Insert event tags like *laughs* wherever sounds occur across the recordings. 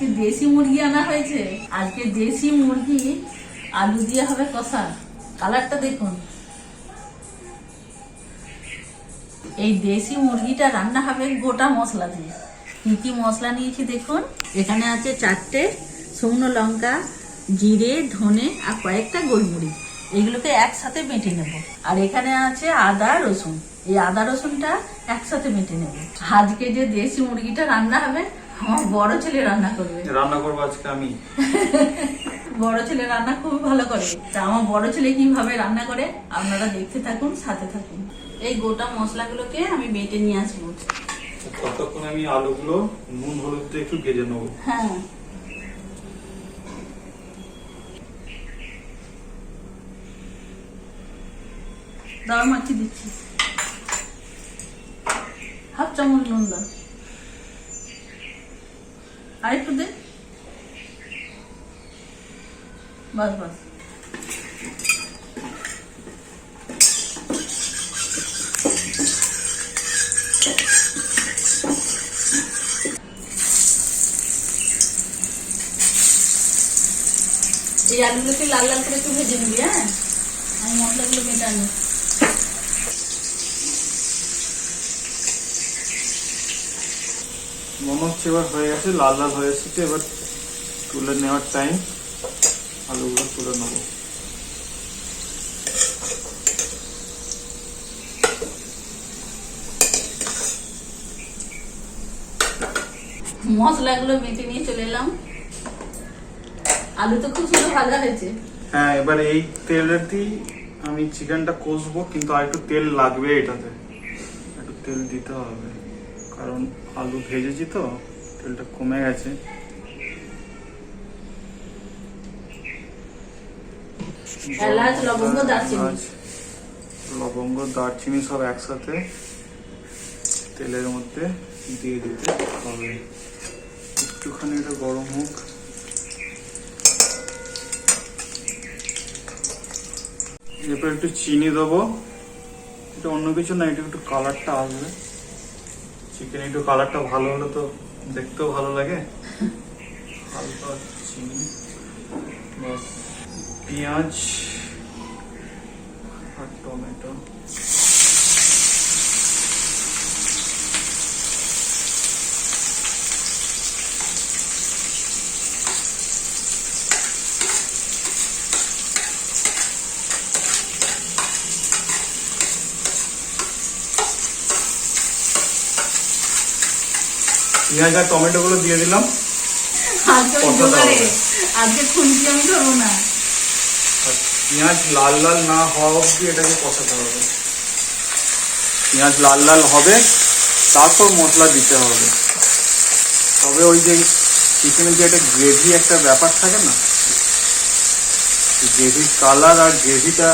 আজকে দেশি মুরগি আনা হয়েছে। আজকে দেশি মুরগি আলু দিয়ে হবে কষা। কালারটা দেখুন। এই দেশি মুরগিটা রান্না হবে গোটা মশলা দিয়ে। কি কি মশলা নিয়েছি দেখুন। এখানে আছে চারটে শুকনো লঙ্কা, জিরে, ধনে আর কয়েকটা গোলমরিচ। এগুলোকে একসাথে বেটে নেব। আর এখানে আছে আদা, রসুন। এই আদা, রসুনটা একসাথে বেটে নেব। আজকে যে দেশি মুরগিটা রান্না হবে আমার বড় ছেলে রান্না করবে। রান্না করব আজকে আমি। বড় ছেলে রান্না খুব ভালো করে। তা আমার বড় ছেলে কীভাবে রান্না করে আপনারা দেখতে থাকুন সাথে থাকুন। এই গোটা মশলাগুলোকে আমি বেটে নিয়ে আসব। ততক্ষণ আমি আলুগুলো নুন হলুদ একটু ভেজে নেব। হ্যাঁ। দাও মাছি দিচ্ছি। হাফ চামচ নুন দাও। আর একটু দে বাস বাস এই আলুগুলোকে লাল লাল করে একটু ভেজে নিবি হ্যাঁ আমি মশলাগুলো মেটা মনে হচ্ছে এবার হয়ে গেছে লাল লাল হয়ে এসেছে এবার তুলে নেওয়ার টাইম আলুগুলো তুলে নেব। মশলাগুলো মেটে নিয়ে চলে এলাম। আলু তো খুব সুন্দর ভাজা হয়েছে। হ্যাঁ এবার এই আমি চিকেনটা কষবো কিন্তু আর একটু তেল লাগবে এটাতে। একটু তেল দিতে হবে। কারণ আলু ভেজেছি তো তেলটা কমে গেছে। লবঙ্গ, দারচিনি। সব একসাথে তেলের মধ্যে দিয়ে দিতে হবে। একটুখানি এটা গরম হোক। এরপর একটু চিনি দেবো। এটা অন্য কিছু না এটা একটু কালারটা আসবে। চিকেন একটু কালারটা ভালো হলে তো দেখতেও ভালো লাগে। হালকা চিনি পেঁয়াজ আর টমেটো। পেঁয়াজ আর টমেটো গুলো দিয়ে দিলাম পেঁয়াজ লাল লাল না হওয়া অবধি এটাকে কষাতে হবে। পেঁয়াজ লাল লাল হবে তারপর মশলা দিতে হবে। তবে ওই যে চিকেনের যে একটা গ্রেভি একটা ব্যাপার থাকে না গ্রেভির কালার আর গ্রেভিটা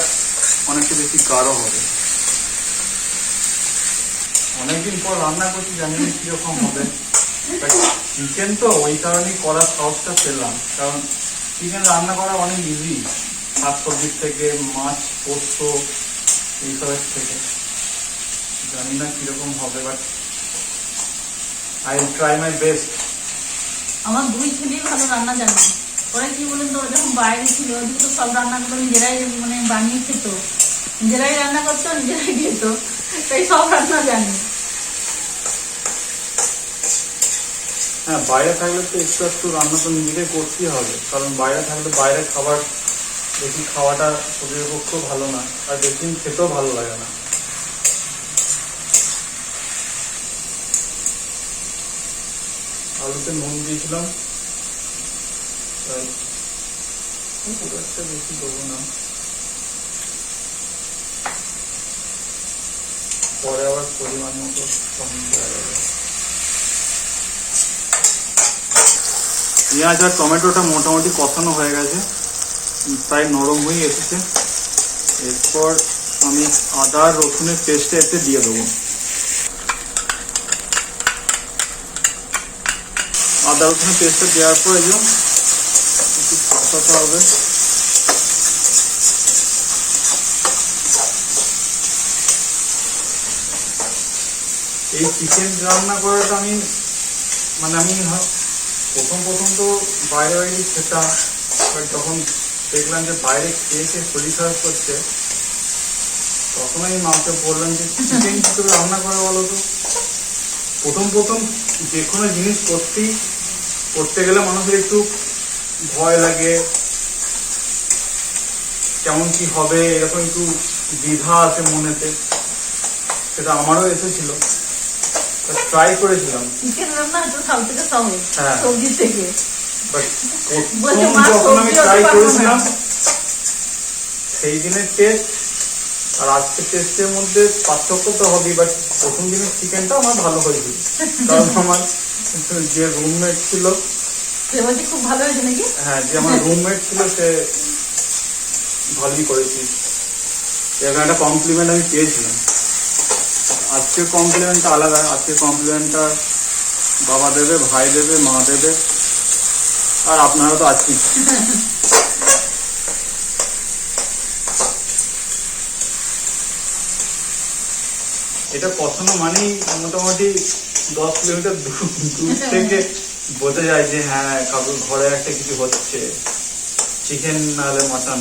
অনেকটা বেশি গাঢ় হবে। অনেকদিন পর রান্না করছি জানি না কীরকম হবে। চিকেন তো ওই কারণেই করার সাহসটা পেলাম। কারণ চিকেন রান্না করা অনেক ইজি শাকসবজির থেকে, মাছ, পোস্ত এইসবের থেকে। জানি না কীরকম হবে but I try my best আমার দুই ছেলেই ভালো রান্না জানে। ওরা কি বলেন তো যখন বাইরে ছিল ওদিকে তো সব রান্নাগুলো নিজেরাই মানে বানিয়ে খেত নিজেরাই রান্না করতো, নিজেরাই খেত তাই সব রান্না জানি। হ্যাঁ বাইরে থাকলে তো একটু একটু রান্না তো নিজেকে করতেই হবে। কারণ বাইরে থাকলে বাইরে খাবার বেশি খাওয়াটা শরীরের পক্ষেও ভালো না, আর বেশি খেতেও ভালো লাগে না। আলুতে নুন দিয়েছিলাম। খুব একটা বেশি দেবো না। পরে আবার পরিমাণ মতো কম দেওয়া যাবে। পেঁয়াজ আর টমেটোটা মোটামুটি কষানো হয়ে গেছে। প্রায় নরম হয়ে এসেছে। এরপর আমি আদা, রসুনের পেস্টটা এতে দিয়ে দেবো। আদা, রসুনের পেস্টটা দেওয়ার পর একদম একটু কষাতে হবে। এই চিকেন রান্না করাটা আমি মানে আমি প্রথম প্রথম তো বাইরে বাইরে খেতাম যখন দেখলাম যে বাইরে খেয়ে খেয়ে শরীর খারাপ করছে তখন আমি মাকে বললাম যে, চিকেন কি করে রান্না করে বলো তো? প্রথম প্রথম যে কোনো জিনিস করতেই, করতে গেলে মানুষের একটু ভয় লাগে। কেমন কি হবে, এরকম একটু দ্বিধা আছে মনেতে। সেটা আমারও এসেছিল। ট্রাই করেছিলাম। চিকেন রান্না তো সব থেকে সহজ। হ্যাঁ। সবজি থেকে। যখন আমি ট্রাই করেছিলাম সেই দিনের টেস্ট আর আজকের টেস্টের মধ্যে পার্থক্য তো হবেই বাট প্রথম দিনের চিকেনটা আমার ভালো হয়েছিল। কারণ আমার যে রুমমেট ছিল খুব ভালো হয়েছে নাকি? হ্যাঁ যে আমার রুমমেট ছিল সে ভালোই করেছি। একটা কমপ্লিমেন্ট আমি পেয়েছিলাম। আজকের কমপ্লিমেন্টটা আলাদা আজকের কমপ্লিমেন্টটা বাবা দেবে, ভাই দেবে, মা দেবে, আর আপনারা তো আছেন এটা কখনো মানেই মোটামুটি দশ কিলোমিটার দূর থেকে বোঝা যায় যে হ্যাঁ কাকুর ঘরে একটা কিছু হচ্ছে। চিকেন নাহলে মাটন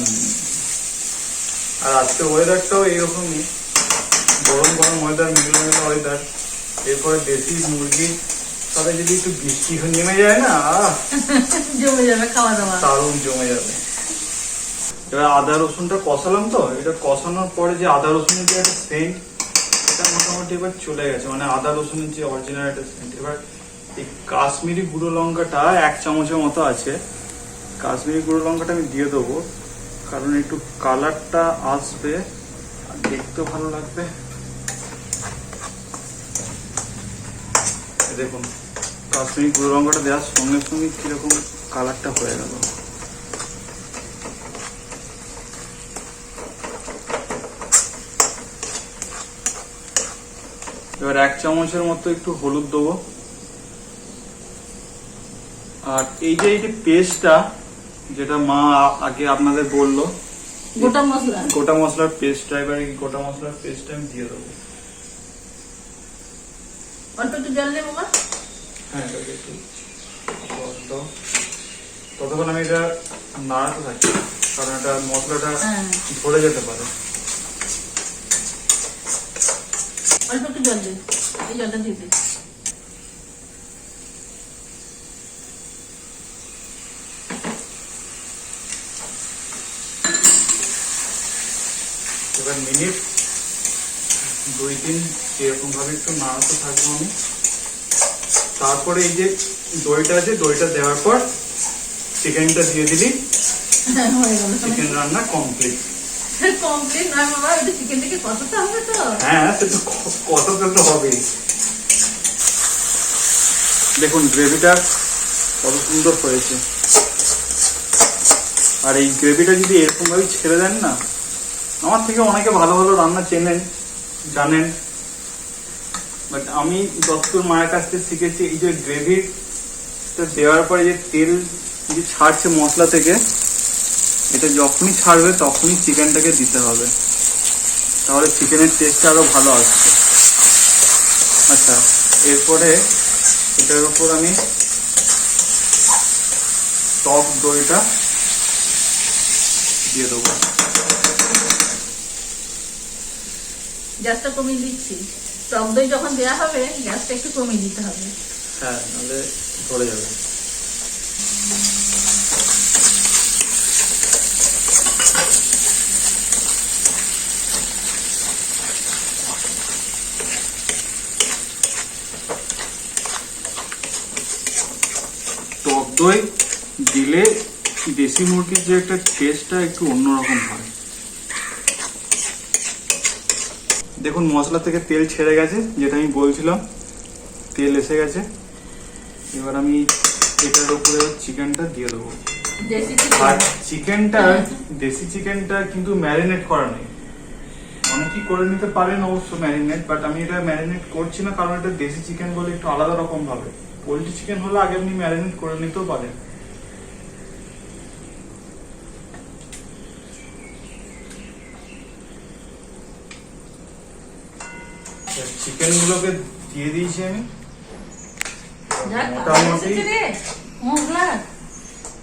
আর আজকে ওয়েদারটাও এইরকমই। গরম গরম ওয়েদার মেঘলা মেঘলা ওয়েদার এরপরে দেশি মুরগি সাথে যদি একটু বৃষ্টি নেমে যায় না *laughs* জমে যাবে খাওয়া দাওয়া। দারুণ জমে যাবে। এবার আদা রসুনটা কষালাম তো এটা কষানোর পরে যে আদা রসুনের যে একটা সেন্ট এটা মোটামুটি এবার চলে গেছে মানে আদা রসুনের যে অরিজিনাল একটা সেন্ট এবার এই কাশ্মীরি গুঁড়ো লঙ্কাটা এক চামচের মতো আছে। কাশ্মীরি গুঁড়ো লঙ্কাটা আমি দিয়ে দেবো কারণ একটু কালারটা আসবে আর দেখতেও ভালো লাগবে। দেখুন কাশ্মীরি গুঁড়ো লঙ্কাটা দেওয়ার সঙ্গে সঙ্গে কীরকম কালারটা হয়ে গেল। এবার এক চামচের মতো একটু হলুদ দেবো। আর এই যে এই যে পেস্টটা যেটা মা আগে আপনাদের বলল গোটা মশলা। গোটা মশলার পেস্টটা এবার গোটা মশলার পেস্টটা আমি দিয়ে দেবো। অল্প একটু জল বাবা হ্যাঁ এটাকে একটু জল ততক্ষণ আমি এটা নাড়াতে থাকি কারণ এটা মশলাটা হ্যাঁ। ধরে যেতে পারে। অল্প একটু জল দে এই জলটা দিয়ে দে এবার মিনিট দুই দিন এরকম ভাবে একটু নাড়াতে থাকব আমি। তারপরে এই যে দইটা আছে দইটা দেওয়ার পর চিকেনটা দিয়ে দিলি। হ্যাঁ, হয়ে চিকেন রান্না কমপ্লিট কমপ্লিট নয় বাবা একটু চিকেন কষাতে হবে তো। হ্যাঁ সে কষাতে তো হবেই। দেখুন গ্রেভিটা কত সুন্দর হয়েছে। আর এই গ্রেভিটা যদি এরকম ভাবে ছেড়ে দেন না আমার থেকে অনেকে ভালো ভালো রান্না চেনেন জানেন। বাট আমি দত্তর মায়ের কাছ থেকে শিখেছি এই যে গ্রেভিটা দেওয়ার পরে যে তেল যে ছাড়ছে মশলা থেকে, এটা যখনই ছাড়বে তখনই চিকেনটাকে দিতে হবে। তাহলে চিকেনের টেস্টটা আরও ভালো আসবে। আচ্ছা এরপরে এটার উপর আমি টক দইটা দিয়ে দেবো। গ্যাসটা কমিয়ে দিচ্ছি। টক দই যখন দেওয়া হবে, গ্যাসটা একটু কমিয়ে দিতে হবে। হ্যাঁ নাহলে ধরে যাবে। টক দই দিলে দেশি মুরগির যে একটা টেস্টটা একটু অন্যরকম হয়। দেখুন মশলা থেকে তেল ছেড়ে গেছে যেটা আমি বলছিলাম তেল এসে গেছে। এবার আমি এটার উপরে চিকেনটা দিয়ে দেবো। দেশি আর চিকেন চিকেনটা দেশি চিকেনটা কিন্তু ম্যারিনেট করা নেই। অনেকেই করে নিতে পারেন অবশ্য ম্যারিনেট বাট আমি এটা ম্যারিনেট করছি না কারণ এটা দেশি চিকেন বলে একটু আলাদা রকম ভাবে। পোলট্রি চিকেন হলে আগে আপনি ম্যারিনেট করে নিতেও পারেন। চিকেন গুলোকে দিয়ে দিয়েছি আমি। মোটামুটি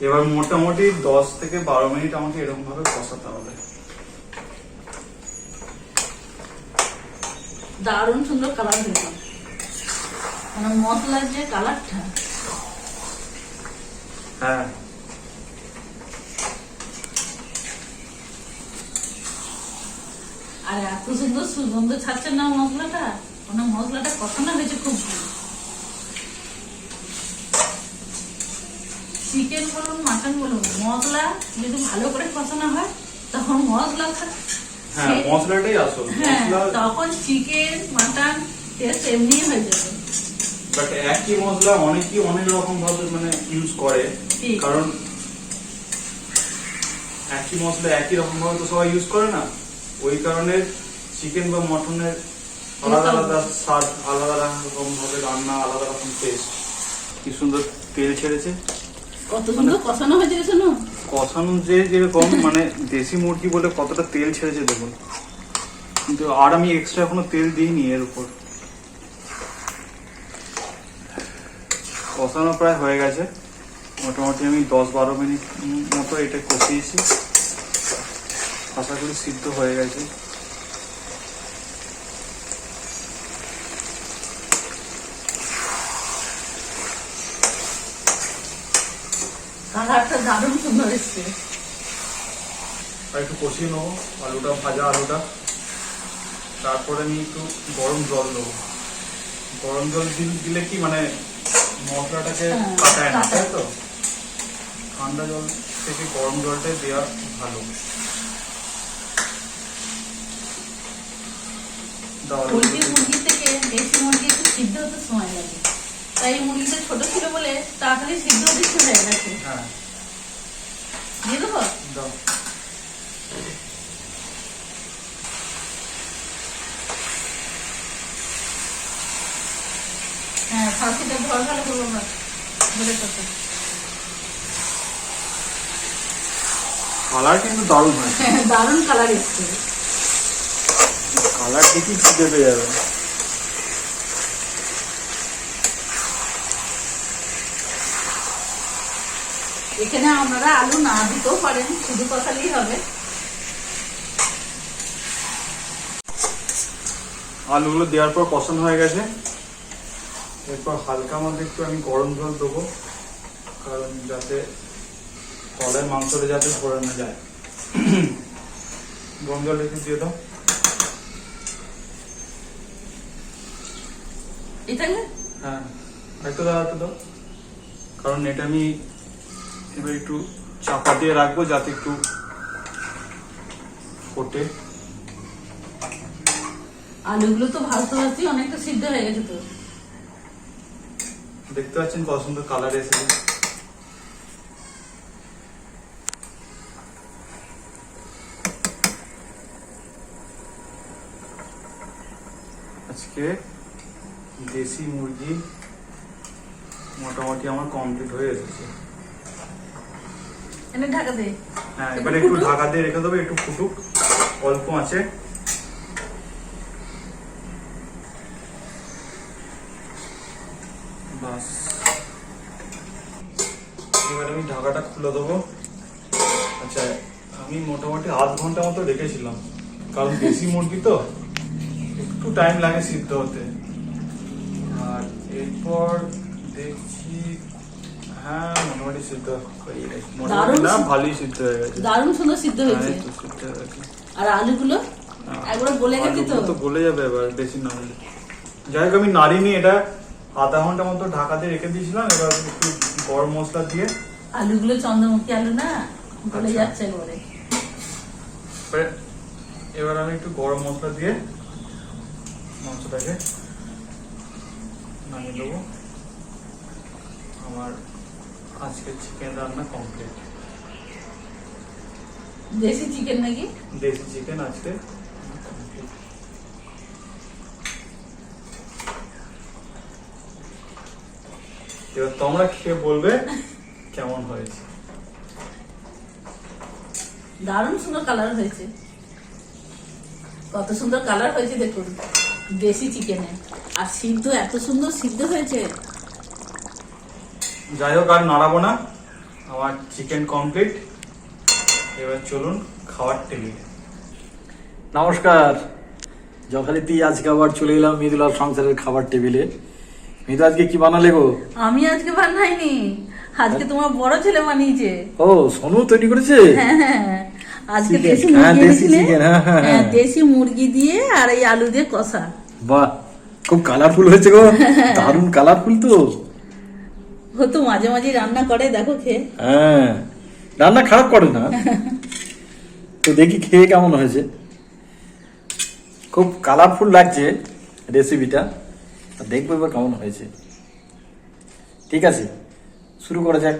এবার মোটামুটি দশ থেকে বারো মিনিট আমাকে এরকম ভাবে কষাতে হবে। দারুণ সুন্দর কালার হয়েছে মানে মশলার যে কালারটা হ্যাঁ। আর এত সুন্দর সুগন্ধ ছাড়ছে না মশলাটা মশলাটা কষানো হয়েছে খুব ভালো। চিকেন বলুন মাটন বলুন মশলা যদি ভালো করে কষানো হয় তখন মশলা হ্যাঁ মশলাটাই আসল। হ্যাঁ তখন চিকেন মাটন টেস্ট এমনি হয়ে যাবে। বাট একই মশলা অনেকেই অনেক রকম ভাবে মানে ইউজ করে। কারণ একই মশলা একই রকম ভাবে তো সবাই ইউজ করে না। ওই কারণে চিকেন বা মটনের আলাদা আলাদা স্বাদ আলাদা রকম ভাবে রান্না আলাদা রকম টেস্ট কি সুন্দর তেল ছেড়েছে। কত সুন্দর কষানো হয়েছে শোনো কষানো যে যেরকম মানে দেশি মুরগি বলে কতটা তেল ছেড়েছে দেখুন। কিন্তু আর আমি এক্সট্রা কোনো তেল দিইনি এর উপর। কষানো প্রায় হয়ে গেছে। মোটামুটি আমি দশ বারো মিনিট মতো এটা কষিয়েছি। আশা করি সিদ্ধ হয়ে গেছে কালারটা দারুণ সুন্দর এসছে আর একটু কষিয়ে নেব আলুটা ভাজা আলুটা। তারপরে আমি একটু গরম জল দেবো। গরম জল দিলে কি মানে মশলাটাকে হ্যাঁ, কাটায় না তাই তো? ঠান্ডা জল থেকে গরম জলটাই দেওয়া ভালো। পোলট্রি মুরগি থেকে দেশি মুরগি একটু সিদ্ধ হতে সময় লাগে। তাই মুরগিটা ছোট ছিল বলে তাড়াতাড়ি সিদ্ধ হতে হয়ে গেছে। হ্যাঁ। দিয়ে দেবো দাও হ্যাঁ ফাঁসিটা ঘর ভালো করব আমরা কালার কিন্তু দারুণ হয় হ্যাঁ, দারুণ কালার এসছে কালার দেখি কি দেবে যাবে এখানে আপনারা আলু না দিতেও পারেন শুধু কষালেই হবে। আলুগুলো দেওয়ার পর কষানো হয়ে গেছে। এরপর হালকা মধ্যে একটু আমি গরম জল দেবো কারণ যাতে কলের মাংসটা যাতে ধরে না যায়। গরম জল একটু দিয়ে দাও। হ্যাঁ একটু দাও একটু দাও। কারণ এটা আমি এবার একটু চাপা দিয়ে রাখব যাতে একটু ফোটে। আলুগুলো তো ভাজতে ভাজতেই অনেকটা সিদ্ধ হয়ে গেছে তো। দেখতে পাচ্ছেন কত সুন্দর কালার এসেছে। আজকে দেশি মুরগি মোটামুটি আমার কমপ্লিট হয়ে এসেছে। এনে ঢাকা দে। হ্যাঁ এবারে একটু ঢাকা দিয়ে রেখে দেবো, একটু ফুটুক, অল্প আছে। বাস। এবার আমি ঢাকাটা খুলে দেবো। আচ্ছা আমি মোটামুটি আধ ঘণ্টা মতো রেখেছিলাম, কারণ দেশি মুরগি তো, একটু টাইম লাগে সিদ্ধ হতে। আর এরপর দেখছি হ্যাঁ মোটামুটি সিদ্ধ মোটামুটি না ভালোই সিদ্ধ হয়ে গেছে। দারুণ সুন্দর সিদ্ধ হ্যাঁ, হয়েছে। সিদ্ধ হয়ে গেছে। আর আলুগুলো? একবার গলে গেছে তো। তো গলে যাবে এবার বেশি না হলে। যাই হোক আমি নাড়িনি এটা আধা ঘণ্টা মতো ঢাকা দিয়ে রেখে দিয়েছিলাম এবার একটু গরম মশলা দিয়ে। আলুগুলো চন্দ্রমুখী আলু না? গলে আচ্ছা। যাচ্ছে এবার আমি একটু গরম মশলা দিয়ে মাংসটাকে নামিয়ে দেবো আমার আজকের চিকেন রান্না কমপ্লিট দেশি চিকেন নাকি? দেশি চিকেন আজকে এবার তোমরা খেয়ে বলবে কেমন হয়েছে। দারুণ সুন্দর কালার হয়েছে। কত সুন্দর কালার হয়েছে দেখুন দেশি চিকেনে আর সিদ্ধ এত সুন্দর সিদ্ধ হয়েছে। যাই হোক আর নাড়াবো না। আমার চিকেন কমপ্লিট এবার চলুন খাওয়ার টেবিল নমস্কার। যথারীতি আজকে আবার চলে এলাম মৃদুলাল সংসারের খাবার টেবিলে মৃদু আজকে কি বানালে গো? আমি আজকে বানাইনি। আজকে তোমার বড় ছেলে বানিয়েছে। ও সোনু তৈরি করেছে? হ্যাঁ, হ্যাঁ। আজকে দেশি হ্যাঁ, মুরগি হ্যাঁ। দেশি মুরগি দিয়ে আর এই আলু দিয়ে কষা। বাহ খুব কালারফুল হয়েছে গো। *laughs* দারুণ কালারফুল তো। ও তো মাঝে মাঝে রান্না করে দেখো খেয়ে। হ্যাঁ রান্না খারাপ করে না। তো দেখি খেয়ে কেমন হয়েছে। খুব কালারফুল লাগছে রেসিপিটা দেখব এবার কেমন হয়েছে। ঠিক আছে শুরু করা যাক।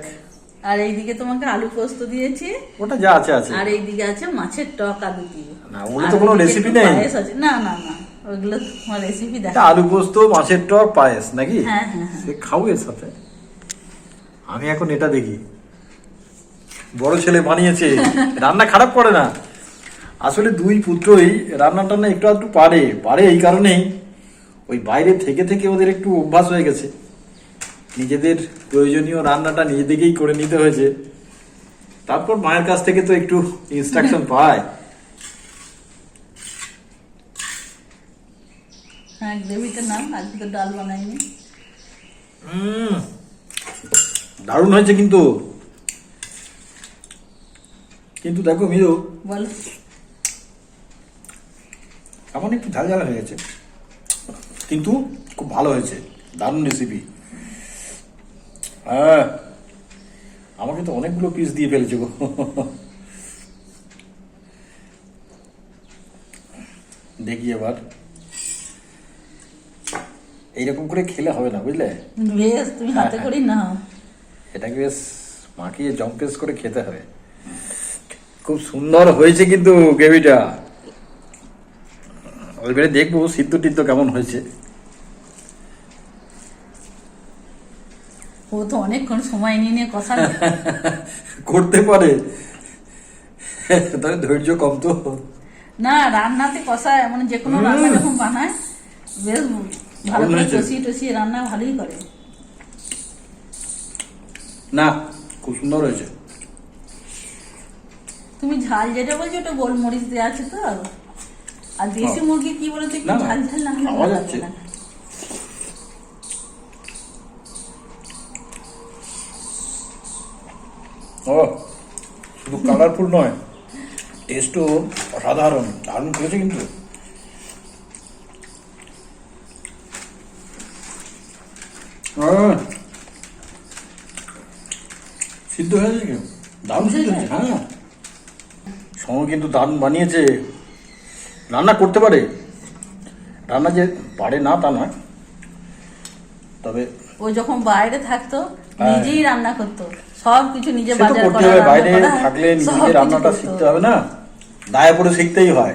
আর এইদিকে তোমাকে আলু পোস্ত দিয়েছি। ওটা যা আছে আছে। আর এইদিকে আছে মাছের টক আলু দিয়ে। না, ওগুলো তো কোনো একটু নেই। না না না ওগুলো রেসিপি দেখা আলু পোস্ত মাছের টক পায়েস নাকি? হ্যাঁ, হ্যাঁ, হ্যাঁ। সে খাও এর সাথে। আমি এখন এটা দেখি। বড় ছেলে বানিয়েছে রান্না খারাপ করে না। আসলে দুই পুত্রই রান্না টান্না একটু একটু পারে পারে এই কারণেই। ওই বাইরে থেকে থেকে ওদের একটু অভ্যাস হয়ে গেছে। নিজেদের প্রয়োজনীয় রান্নাটা নিজেদেরকেই করে নিতে হয়েছে। তারপর মায়ের কাছ থেকে তো একটু ইনস্ট্রাকশন পায়। হ্যাঁ গ্রেভিটা নাম আজকে তো ডাল বানাইনি। উম, দারুণ হয়েছে কিন্তু। কিন্তু দেখো মিরু বল। এমন একটু ঝাল ঝাল হয়ে গেছে। কিন্তু খুব ভালো হয়েছে দারুণ রেসিপি হ্যাঁ আমাকে তো অনেকগুলো পিস দিয়ে ফেলেছে গো। দেখি এবার। এইরকম করে খেলে হবে না বুঝলে? তুমি হাতে হ্যাঁ, করি নাও। এটাকে বেশ মাখিয়ে জম্পেস করে খেতে হবে। খুব সুন্দর হয়েছে কিন্তু গ্রেভিটা। এবারে দেখব সিদ্ধ টিদ্ধ কেমন হয়েছে। ও তো অনেকক্ষণ সময় নিয়ে নিয়ে কষা *laughs* করতে পারে। তাহলে ধৈর্য কম তো। না রান্নাতে কষা মানে যে কোনো রান্না যখন বানায় বেশ ভালো করে। কষিয়ে রান্না ভালোই করে। না খুব সুন্দর হয়েছে তুমি ঝাল যেটা বলছো ওটা গোলমরিচ দেওয়া আছে তো আর দেশি ও। মুরগি কি বলতো একটু ঝাল ঝাল না হলে আওয়াজ ভালো। না। ও শুধু কালারফুল নয় টেস্টও অসাধারণ দারুণ করেছে কিন্তু আহ, সিদ্ধ হয়েছে কি দারুণ সিদ্ধ হয়েছে হ্যাঁ। সময় কিন্তু দারুণ বানিয়েছে। রান্না করতে পারে। রান্না যে পারে না তা নয়। তবে ও যখন বাইরে থাকতো হ্যাঁ। নিজেই রান্না করতো। সব কিছু নিজে বাজার করতে হবে। বাইরে থাকলে নিজে রান্নাটা শিখতে হবে না। দায়ে পড়ে শিখতেই হয়।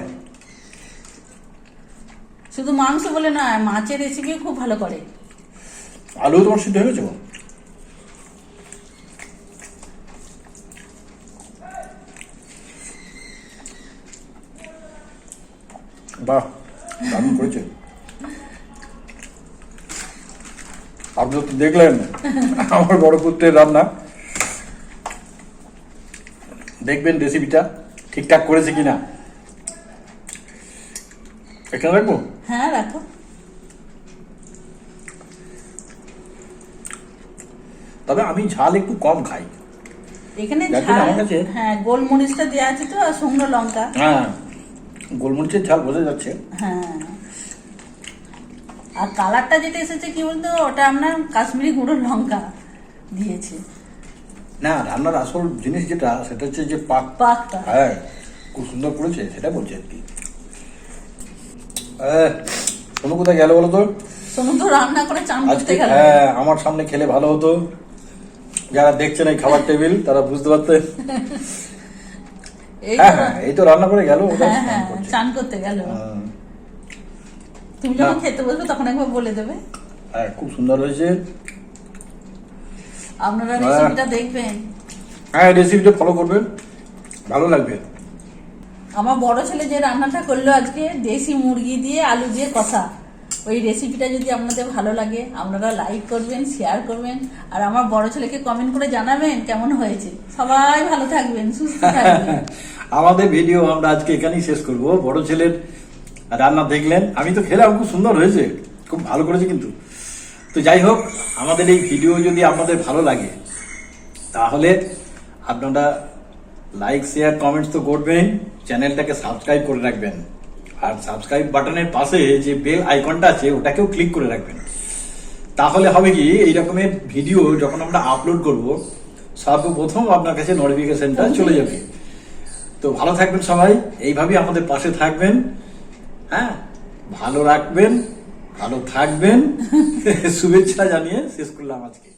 শুধু মাংস বলে নয় মাছের রেসিপি খুব ভালো করে। আলু তোমার সিদ্ধ হয়ে গেছে বাহ দারুণ করেছে আপনারা তো দেখলেন আমার বড় পুত্রের রান্না। দেখবেন রেসিপিটা ঠিকঠাক করেছে কিনা। এখানে রাখব? হ্যাঁ রাখো। তবে আমি ঝাল একটু কম খাই। এখানে ঝাল হ্যাঁ গোলমরিচটা দেওয়া আছে তো আর শুকনো লঙ্কা। হ্যাঁ। গোলমরিচের ঝাল বোঝা যাচ্ছে। হ্যাঁ। আর কালারটা যেটা এসেছে কি বলতো ওটা আপনার কাশ্মীরি গুঁড়ো লঙ্কা দিয়েছে। না রান্নার আসল জিনিস যেটা সেটা হচ্ছে যে পাক। পাকটা। হ্যাঁ খুব সুন্দর করেছে সেটা বলছি আর কি। কোনো কোথায় গেল বলো তো? সোনু তো রান্না করে চান করতে গেল। হ্যাঁ আমার সামনে খেলে ভালো হতো। যারা দেখছেন এই খাবার টেবিল তারা বুঝতে পারতেন। *laughs* এই হ্যাঁ তো- এই তো রান্না করে গেল হ্যাঁ হ্যাঁ। চান করতে গেল। তুমি যখন খেতে বসবে তখন একবার বলে দেবে। খুব সুন্দর হয়েছে। আপনারা। রেসিপিটা দেখবেন। হ্যাঁ রেসিপিটা ফলো করবেন। ভালো লাগবে। আমার বড় ছেলে যে রান্নাটা করল আজকে দেশি মুরগি দিয়ে আলু দিয়ে কষা। ওই রেসিপিটা যদি আপনাদের ভালো লাগে, আপনারা লাইক করবেন শেয়ার করবেন, আর আমার বড় ছেলেকে কমেন্ট করে জানাবেন কেমন হয়েছে। সবাই ভালো থাকবেন, সুস্থ থাকবেন। *laughs* আমাদের ভিডিও আমরা আজকে এখানেই শেষ করব। বড় ছেলের রান্না দেখলেন। আমি তো খেলাম, খুব সুন্দর হয়েছে। খুব ভালো করেছে কিন্তু। তো যাই হোক, আমাদের এই ভিডিও যদি আপনাদের ভালো লাগে, তাহলে আপনারা লাইক শেয়ার কমেন্টস তো করবেন। চ্যানেলটাকে সাবস্ক্রাইব করে রাখবেন। আর সাবস্ক্রাইব বাটনের পাশে যে বেল আইকনটা আছে, ওটাকেও ক্লিক করে রাখবেন। তাহলে হবে কি, এই রকমের ভিডিও যখন আমরা আপলোড করব, সর্বপ্রথম আপনার কাছে নোটিফিকেশনটা চলে যাবে। তো ভালো থাকবেন সবাই, এইভাবেই আমাদের পাশে থাকবেন। হ্যাঁ ভালো রাখবেন, ভালো থাকবেন। *laughs* শুভেচ্ছা জানিয়ে শেষ করলাম আজকে।